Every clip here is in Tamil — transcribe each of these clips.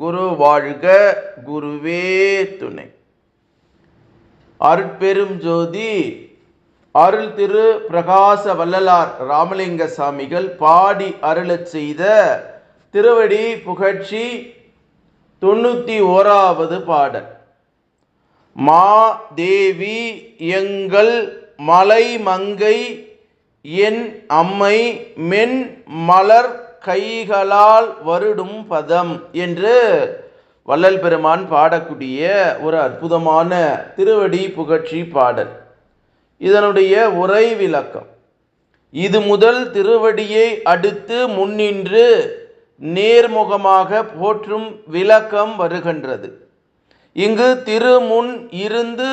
குரு வாழ்க குருவே துணை. அருட்பெரும் ஜோதி அருள் திரு பிரகாச வள்ளலார் ராமலிங்க சாமிகள் பாடி அருளச் செய்த திருவடி புகழ்ச்சி தொண்ணூத்தி ஓராவது பாடல். மா தேவி எங்கள் மலை மங்கை என் அம்மை மென் மலர் கைகளால் வருடும் பதம் என்று வள்ளல் பெருமான் பாடக்கூடிய ஒரு அற்புதமான திருவடி புகழ்ச்சி பாடல். இதனுடைய உரை விளக்கம். இது முதல் திருவடியை அடுத்து முன்னின்று நேர்முகமாக போற்றும் விளக்கம் வருகின்றது. இங்கு திருமுன் இருந்து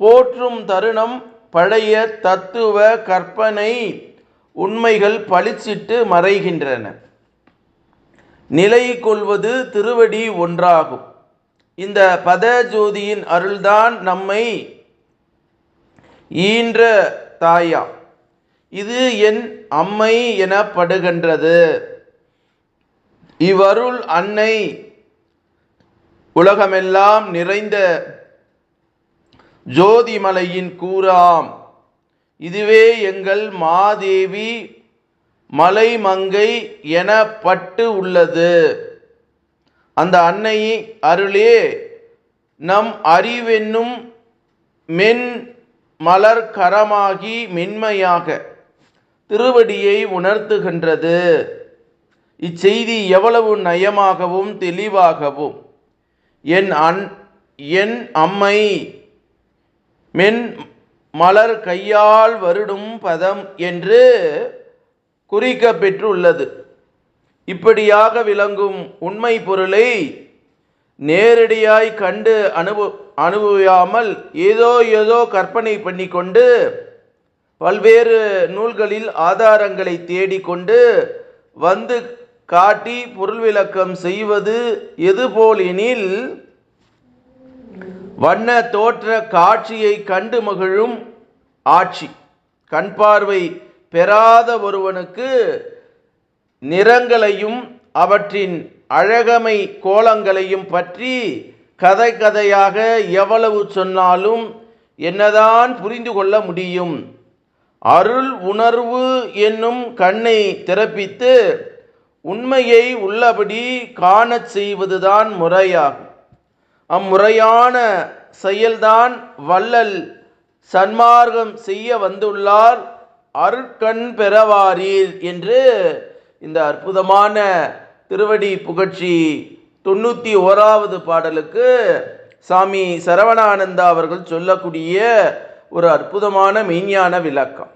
போற்றும் தருணம் பழைய தத்துவ கற்பனை உண்மைகள் பளிச்சிட்டு மறைகின்றன. நிலை கொள்வது திருவடி ஒன்றாகும். இந்த பத ஜோதியின் அருள்தான் நம்மை ஈன்ற தாயா. இது என் அம்மை எனப்படுகின்றது. இவ்வருள் அன்னை உலகமெல்லாம் நிறைந்த ஜோதிமலையின் கூறாம். இதுவே எங்கள் மாதேவி மலைமங்கை எனப்பட்டு உள்ளது. அந்த அன்னை அருளே நம் அறிவென்னும் மென் மலர் கரமாகி மென்மையாக திருவடியை உணர்த்துகின்றது. இச்செய்தி எவ்வளவு நயமாகவும் தெளிவாகவும் என் அன் என் அம்மை மென் மலர் கையால் வருடும் பதம் என்று குறிக்க பெற்றுள்ளது இப்படியாக விளங்கும் உண்மை பொருளை நேரடியாய் கண்டு அனுபவ அனுபவியாமல் ஏதோ ஏதோ கற்பனை பண்ணிக்கொண்டு பல்வேறு நூல்களில் ஆதாரங்களை தேடிக்கொண்டு வந்து காட்டி பொருள் விளக்கம் செய்வது எதுபோல் எனில் வண்ண தோற்ற காட்சியை கண்டு மகிழும் ஆட்சி. கண் பார்வை பெறாத ஒருவனுக்கு நிறங்களையும் அவற்றின் அழகமை கோலங்களையும் பற்றி கதை கதையாக எவ்வளவு சொன்னாலும் என்னதான் புரிந்து கொள்ள முடியும். அருள் உணர்வு என்னும் கண்ணை திறப்பித்து உண்மையை உள்ளபடி காணச் செய்வதுதான் முறையாகும். அம்முறையான செயல்தான் வள்ளல் சன்மார்க்கம் செய்ய வந்துள்ளார் அருட்கண் பெறவாரீர் என்று இந்த அற்புதமான திருவடி புகழ்ச்சி தொண்ணூற்றி ஓராவது பாடலுக்கு சாமி சரவணானந்தா அவர்கள் சொல்லக்கூடிய ஒரு அற்புதமான மெய்ஞான விளக்கம்.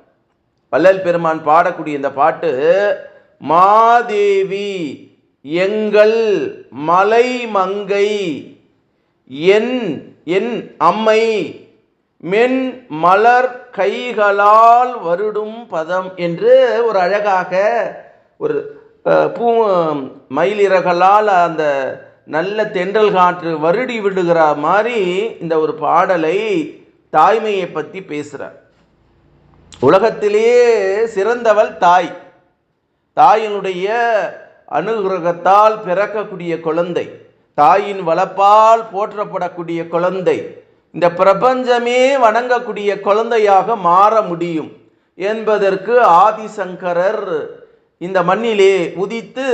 வள்ளல் பெருமான் பாடக்கூடிய இந்த பாட்டு மாதேவி எங்கள் மலை மங்கை என் என் அம்மை மென் மலர் கைகளால் வருடும் பதம் என்று ஒரு அழகாக ஒரு பூ மயிலிறகளால் அந்த நல்ல தென்றல் காற்று வருடி விடுகிற மாதிரி இந்த ஒரு பாடலை தாய்மையை பற்றி பேசுகிறார் உலகத்திலேயே சிறந்தவள் தாய். தாயினுடைய அனுகிரகத்தால் பிறக்கக்கூடிய குழந்தை. தாயின் வளப்பால் போற்றப்படக்கூடிய குழந்தை. இந்த பிரபஞ்சமே வணங்கக்கூடிய குழந்தையாக மாற முடியும் என்பதற்கு ஆதிசங்கரர் இந்த மண்ணிலே உதித்து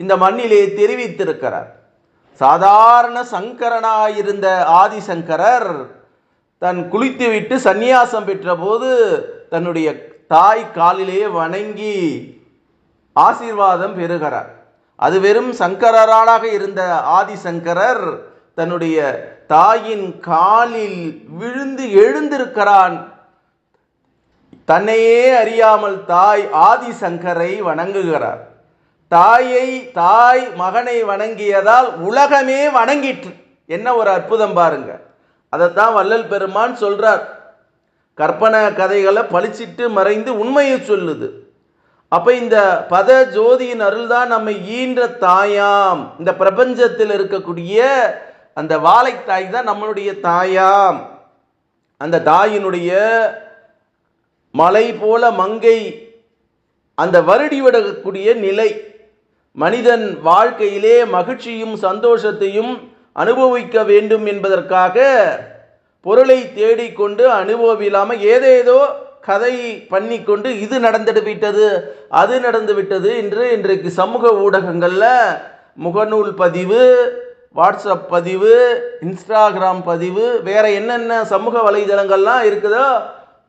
இந்த மண்ணிலே தெரிவித்திருக்கிறார். சாதாரண சங்கரனாயிருந்த ஆதிசங்கரர் தன் குளித்துவிட்டு சந்நியாசம் பெற்றபோது தன்னுடைய தாய் காலிலே வணங்கி ஆசீர்வாதம் பெறுகிறார். அது வெறும் சங்கரராளாக இருந்த ஆதிசங்கரர் தன்னுடைய தாயின் காலில் விழுந்து எழுந்திருக்கிறான். தன்னையே அறியாமல் தாய் ஆதிசங்கரை வணங்குகிறார். தாயை தாய் மகனை வணங்கியதால் உலகமே வணங்கிற்று. என்ன ஒரு அற்புதம் பாருங்க. அதைத்தான் வள்ளல் பெருமான் சொல்றார். கற்பனை கதைகளை பழிச்சிட்டு மறைந்து உண்மையை சொல்லுது. அப்போ இந்த பத ஜோதியின் அருள் தான் நம்மை ஈன்ற தாயாம். இந்த பிரபஞ்சத்தில் இருக்கக்கூடிய அந்த வாழைத்தாய் தான் நம்மளுடைய தாயாம். அந்த தாயினுடைய மலை போல மங்கை அந்த வருடி விடக்கூடிய நிலை மனிதன் வாழ்க்கையிலே மகிழ்ச்சியும் சந்தோஷத்தையும் அனுபவிக்க வேண்டும் என்பதற்காக பொருளை தேடிக்கொண்டு அனுபவில்லாமல் ஏதேதோ கதை பண்ணிக்கொண்டு இது நடந்துட்டு விட்டது அது நடந்து விட்டது என்று இன்றைக்கு சமூக ஊடகங்களில் முகநூல் பதிவு வாட்ஸ்அப் பதிவு இன்ஸ்டாகிராம் பதிவு வேற என்னென்ன சமூக வலைதளங்கள்லாம் இருக்குதோ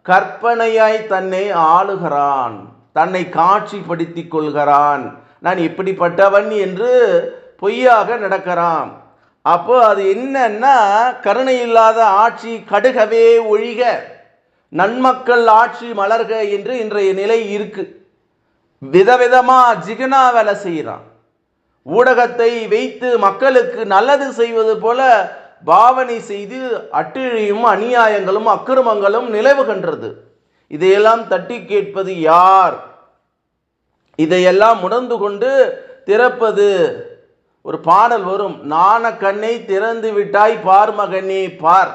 கற்பனையாய் தன்னை ஆளுகிறான் தன்னை காட்சிப்படுத்தி கொள்கிறான். நான் இப்படிப்பட்டவன் என்று பொய்யாக நடக்கிறான். அப்போ அது என்னன்னா கருணை இல்லாத ஆட்சி கடுகவே ஒழிக. நன்மக்கள் ஆட்சி மலர்க என்று இன்றைய நிலை இருக்கு. விதவிதமாக ஜிகனா வேலை செய்கிறான் ஊடகத்தை வைத்து மக்களுக்கு நல்லது செய்வது போல பாவனை செய்து அட்டிழியும் அநியாயங்களும் அக்கிரமங்களும் நிலவுகின்றது. இதையெல்லாம் தட்டி கேட்பது யார்? இதையெல்லாம் உணர்ந்து கொண்டு திறப்பது ஒரு பாடல் வரும். நாண கண்ணை திறந்து விட்டாய் பார் மகனே பார்.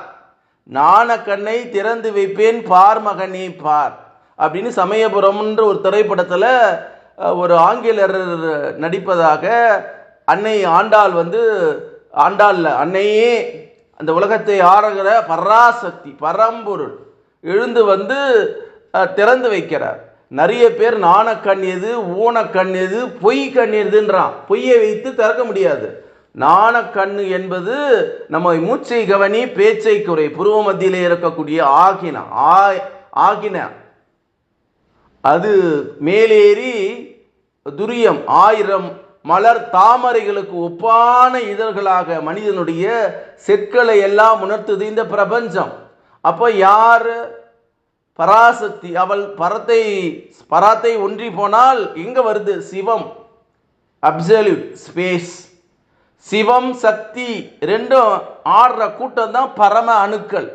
நான கண்ணை திறந்து வைப்பேன் பார் மகனே பார். அப்படின்னு சமயபுரம்ன்ற ஒரு திரைப்படத்தில் ஒரு ஆங்கிலர் நடிப்பதாக அன்னை ஆண்டாள் வந்து ஆண்டாளில் அன்னையே அந்த உலகத்தை ஆறுகிற பராசக்தி பரம்பொருள் எழுந்து வந்து திறந்து வைக்கிறார். நிறைய பேர் நாணக்கண் எது ஊனக்கண் எது பொய் கண் எதுன்றான். பொய்யை வைத்து திறக்க முடியாது. நாணக்கண்ணு என்பது நம்ம மூச்சை கவனி பேச்சை குறை புருவ மத்தியிலே இருக்கக்கூடிய ஆகின ஆ- ஆகின. அது மேலேறி துரியம் ஆயிரம் மலர் தாமரைகளுக்கு ஒப்பான இதழ்களாக மனிதனுடைய செற்களை எல்லாம் உணர்த்துது இந்த பிரபஞ்சம். அப்போ யார் பராசக்தி அவள் பரத்தை பராத்தை ஒன்றி போனால் எங்கே வருது சிவம்? அப்சல்யூட் ஸ்பேஸ் சிவம் சக்தி ரெண்டும் ஆடுற கூட்டம் தான் பரம அணுக்கள்.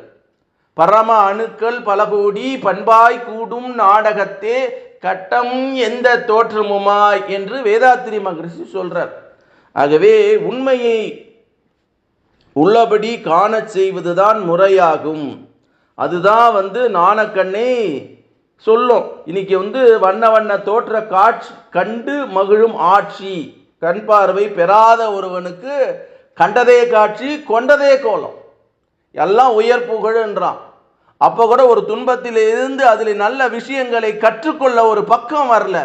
பரம அணுக்கள் பல கோடி பண்பாய் கூடும் நாடகத்தே கட்டம் எந்த தோற்றமுமாய் என்று வேதாத்திரி மகரிஷி சொல்றார். ஆகவே உண்மையை உள்ளபடி காண செய்வதுதான் முறையாகும். அதுதான் வந்து நாணக்கண்ணை சொல்லும். இன்னைக்கு வந்து வண்ண வண்ண தோற்ற காட்சி கண்டு மகிழும் ஆட்சி. கண் பார்வை பெறாத ஒருவனுக்கு கண்டதே காட்சி கொண்டதே கோலம். எல்லாம் உயர் புகழ்ன்றான் அப்போ கூட ஒரு துன்பத்தில் இருந்து அதில் நல்ல விஷயங்களை கற்றுக்கொள்ள ஒரு பக்கம் வரல.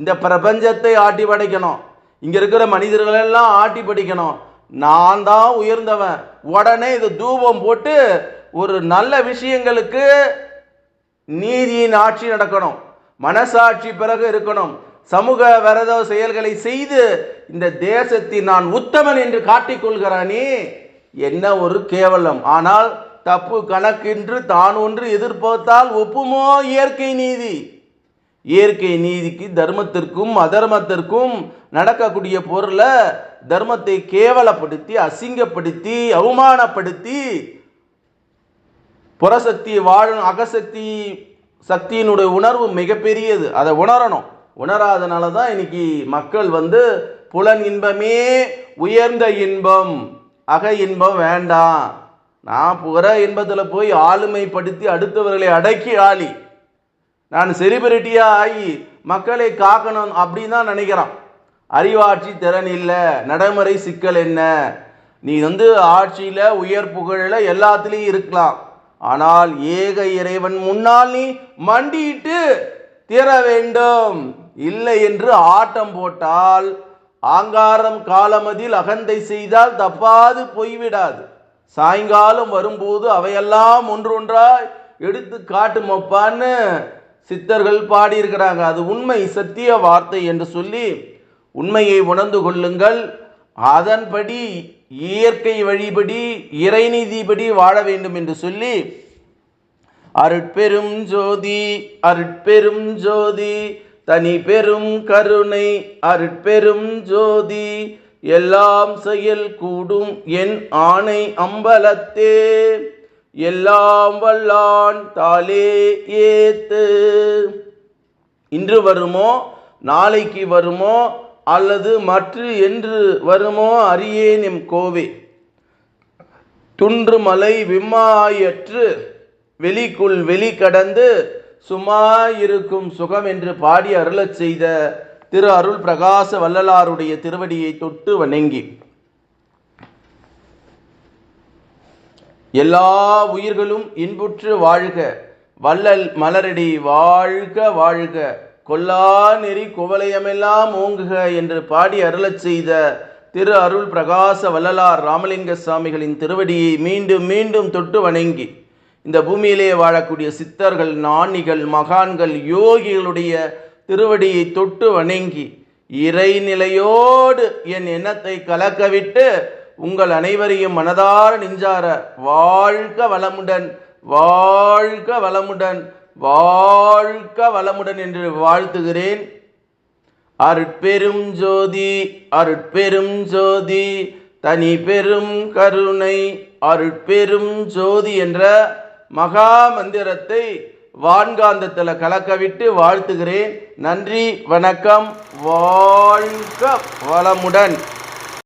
இந்த பிரபஞ்சத்தை ஆட்டி படைக்கணும். இங்கே இருக்கிற மனிதர்களெல்லாம் ஆட்டி படிக்கணும். நான் தான் உயர்ந்தவன். உடனே இது தூபம் போட்டு ஒரு நல்ல விஷயங்களுக்கு நீதியின் ஆட்சி நடக்கணும். மனசாட்சி பிறகு இருக்கணும். சமூக விரத செயல்களை செய்து இந்த தேசத்தில் நான் உத்தமன் என்று காட்டிக்கொள்கிறானே என்ன ஒரு கேவலம். ஆனால் தப்பு கணக்கென்று தான் ஒன்று எதிர்பார்த்தால் ஒப்புமோ இயற்கை நீதி. இயற்கை நீதிக்கு தர்மத்திற்கும் அதர்மத்திற்கும் நடக்கக்கூடிய பொருளை தர்மத்தை கேவலப்படுத்தி அசிங்கப்படுத்தி அவமானப்படுத்தி புறசக்தி வாழும் அகசக்தி சக்தியினுடைய உணர்வு மிகப்பெரியது. அதை உணரணும். உணராதனால தான் இன்னைக்கு மக்கள் வந்து புலன் இன்பமே உயர்ந்த இன்பம் அக இன்பம் வேண்டாம். நான் புற இன்பத்தில் போய் ஆளுமைப்படுத்தி அடுத்தவர்களை அடக்கி ஆளி. நான் செலிபிரிட்டியாக ஆகி மக்களை காக்கணும் அப்படின்னு தான் நினைக்கிறான். அறிவாட்சி திறன் இல்லை நடைமுறை சிக்கல் என்ன? நீ வந்து ஆட்சியில் உயர் புகழில் எல்லாத்துலேயும் இருக்கலாம். ஆனால் ஏக இறைவன் முன்னால் நீ மண்டியிட்டு தீர வேண்டும். இல்லை என்று ஆட்டம் போட்டால் ஆங்காரம் காலமதில் அகந்தை செய்தால் தப்பாது போய்விடாது. சாயங்காலம் வரும்போது அவையெல்லாம் ஒன்றொன்றாய் எடுத்து காட்டுமப்பான்னு சித்தர்கள் பாடியிருக்கிறாங்க. அது உண்மை சத்திய வார்த்தை என்று சொல்லி உண்மையை உணர்ந்து கொள்ளுங்கள். அதன்படி இயற்கை வழிபடி இறைநீதிபடி வாழ வேண்டும் என்று சொல்லி அருட்பெரும் ஜோதி அருட்பெரும் ஜோதி தனி பெரும் கருணை அருட்பெரும் ஜோதி எல்லாம் செயல் கூடும் என் ஆணை அம்பலத்தே. எல்லாம் வல்லான் தாலே ஏத்து. இன்று வருமோ நாளைக்கு வருமோ அல்லது மற்று என்று வருமோ அறியேன் எம் கோவே. துன்று மலை விம்மாயற்று வெளிக்குள் வெளி கடந்து சும்மா இருக்கும் சுகம் என்று பாடி அருளச் செய்த திரு அருள் பிரகாச வள்ளலாருடைய திருவடியை தொட்டு வணங்கி. எல்லா உயிர்களும் இன்புற்று வாழ்க வள்ளல் மலரடி வாழ்க வாழ்க. கொல்லா நெறி குவலயமெல்லாம் ஓங்குக என்று பாடி அருளச் செய்த திரு அருள் பிரகாச வள்ளலார் ராமலிங்க சுவாமிகளின் திருவடியை மீண்டும் மீண்டும் தொட்டு வணங்கி. இந்த பூமியிலே வாழக்கூடிய சித்தர்கள் ஞானிகள் மகான்கள் யோகிகளுடைய திருவடியை தொட்டு வணங்கி இறைநிலையோடு என் எண்ணத்தை கலக்கவிட்டு உங்கள் அனைவரையும் மனதார நெஞ்சார வாழ்க வளமுடன் வாழ்க வளமுடன் வாழ்க வளமுடன் என்று வாழ்த்துகிறேன். அருட்பெரும் ஜோதி அருட்பெரும் ஜோதி தனி பெரும் கருணை அருட்பெரும் ஜோதி என்ற மகா மந்திரத்தை வான்காந்தத்தில் கலக்கவிட்டு வாழ்த்துகிறேன். நன்றி வணக்கம் வாழ்க வளமுடன்.